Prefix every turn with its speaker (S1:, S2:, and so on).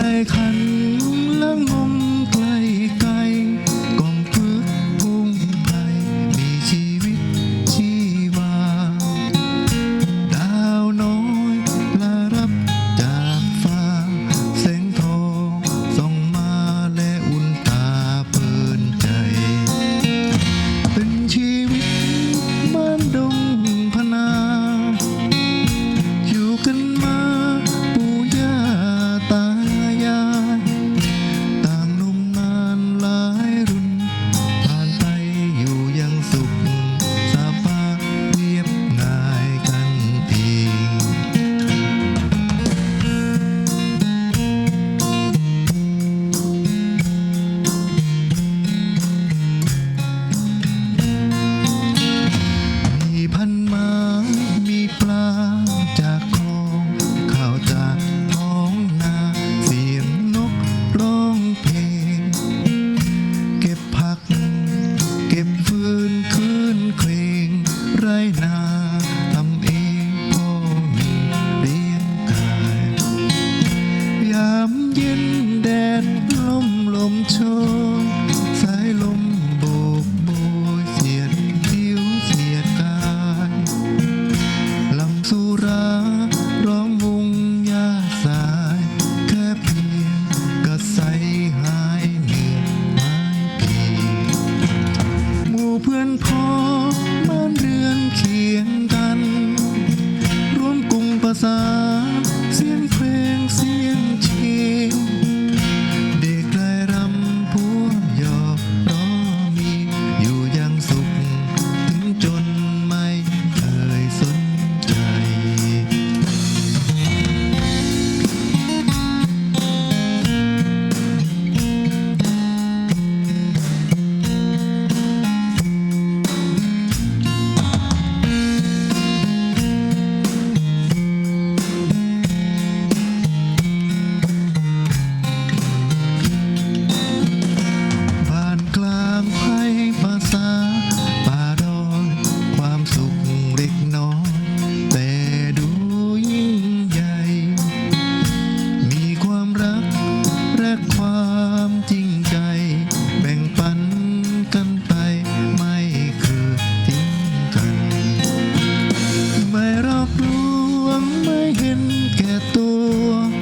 S1: 再看 ยินแดดลมลมโชยสายลมโบกโบยเสียดผิวเสียดกายลำสุราร้องวงยาสาย แค่เพียงกระใสหายเหนื่อยหายพีหมู่เพื่อนพ้อมานเรือนเคียงกัน ร่วมกลุ่มประสาน วงไม่เห็นแก่ตัว